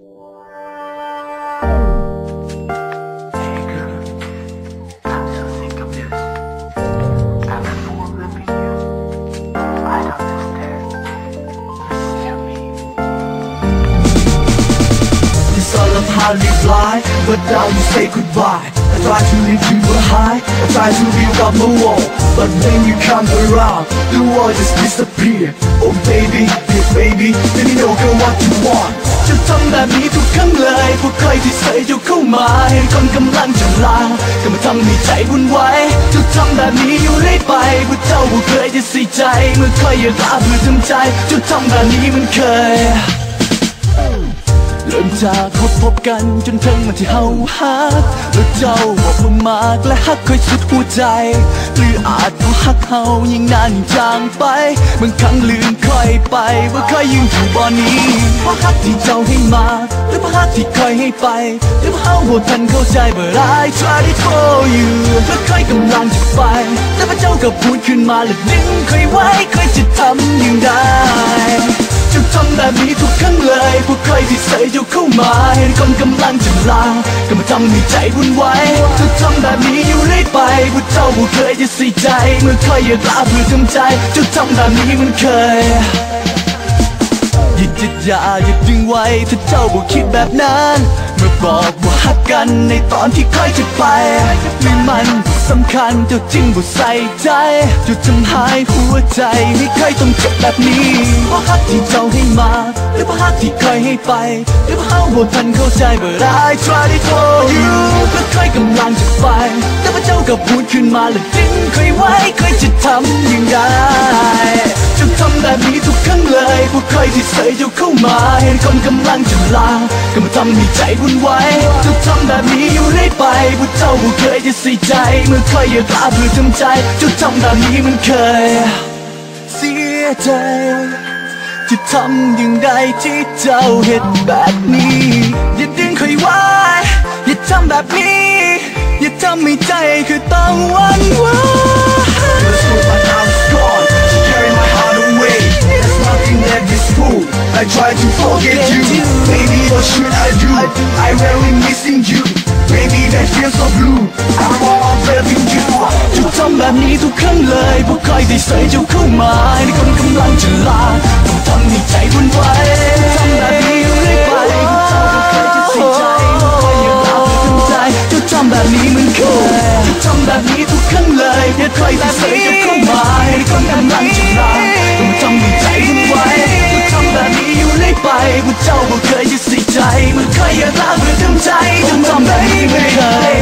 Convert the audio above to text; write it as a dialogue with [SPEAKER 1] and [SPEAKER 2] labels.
[SPEAKER 1] You fly, but now you say goodbye. I try to leave you behind, I try to build up the wall, but when you come around, the wall just disappear. Oh baby, yeah baby, let me know girl what you ครั้งเลย พวกใครที่เคยจะเข้ามาเห็นคนกำลังจะลาก็มาทำให้ใจวุ่นวายจะทำแบบนี้อยู่เรื่อยไปพวกเจ้าบ่เคยจะใส่ใจ เมื่อใครอยากลาเพื่อทำใจจะทำแบบนี้มันเคยเริ่มจากพบพบกันจนถึงมันที่เฮาฮักแล้วเจ้าบอกว่ามากและฮักเคยสุดหัวใจ หรืออาจ เฮายิ่งนานยิ่งจางไปบางครั้งลืมค่อยไป ว่าเคยยืนอยู่บ่อนี้เพราะฮักที่เจ้าให้มา หรือเพราะฮักที่เคยให้ไป หรือเพราะเฮาบ่ทันเข้าใจ but I try to tell you และเคยกำลังจะไป แต่พระเจ้าก็พูดขึ้นมาและดึงเคยไว้เคยจะทำอย่างไรจะทำแบบนี้ทุกครั้งเลยพวกใครที่ใส่เจ้าเข้ามาเห็นคนกำลังจะลาำให้ใจวุ่นวายจะทำแบบนี้อยู่เรื่อยไปพวกเจ้าบ่เคยจะเส่ใจ เมื่อเคยอยากลาเพื่อทำใจจะทำแบบนี้มันเคย อย่าจิตอยาอย่าดึงไว้ถ้าเจ้าบ่คิดแบบนั้น เมื่อบอกว่าฮักกันในตอนที่ค่อยจะไปไม่มันสำคัญเจ้าจริงบ่ใส่ใจจะทำหายหัวใจไม่เคยต้องเจ็บแบบนี้เพราะฮักที่เจ้าให้มา หรือเพราะฮักที่เคยให้ไป หรือเพราะเฮาบ่ทันเข้าใจ but I try to tell you และเคยกำลังจะไป แต่ว่าเจ้าก็พูดขึ้นมาและดึงเคยไว้เคยจะทำอย่างไร ใครที่ใส่เจ้าเข้ามา เห็นคนกำลังจะลาก็มาทำให้ใจวุ่นวายจะทำแบบนี้อยู่เรื่อยไปพวกเจ้าบ่เคยจะใส่ใจ เมื่อใครอยากลาเพื่อทำใจจะทำแบบนี้มันเคย เสียใจจะทำอย่างไรที่เจ้าเห็นแบบนี้ อย่าดึงเคยไว้อย่าทำแบบนี้ อย่าทำให้ใจคือต้องวันว Cause to forget you. Baby, what should I do? I really missing you. Baby, that feels so blue. I'm all loving you. จะทำแบบนี้ทุกครั้งเลยพวกใครที่ใส่เจ้าเข้ามาในคนกำลังจะลาต้องทำให้ใจวุ่นวายทำแบบนี้อยู่เรื่อยไปพวกเจ้าก็เคยจะใส่ใจพวกใครอยากลาเพื่อทำใจจะทำแบบนี้มันเคยจะทำแบบนี้ทุกครั้งเลยเพื่อใครที่ใส่เจ้าเข้ามาในคนกำลังจะลา ใจเมื่อใครอยากลาเพื่อทำใจนทำแบบนี้ไม่ได้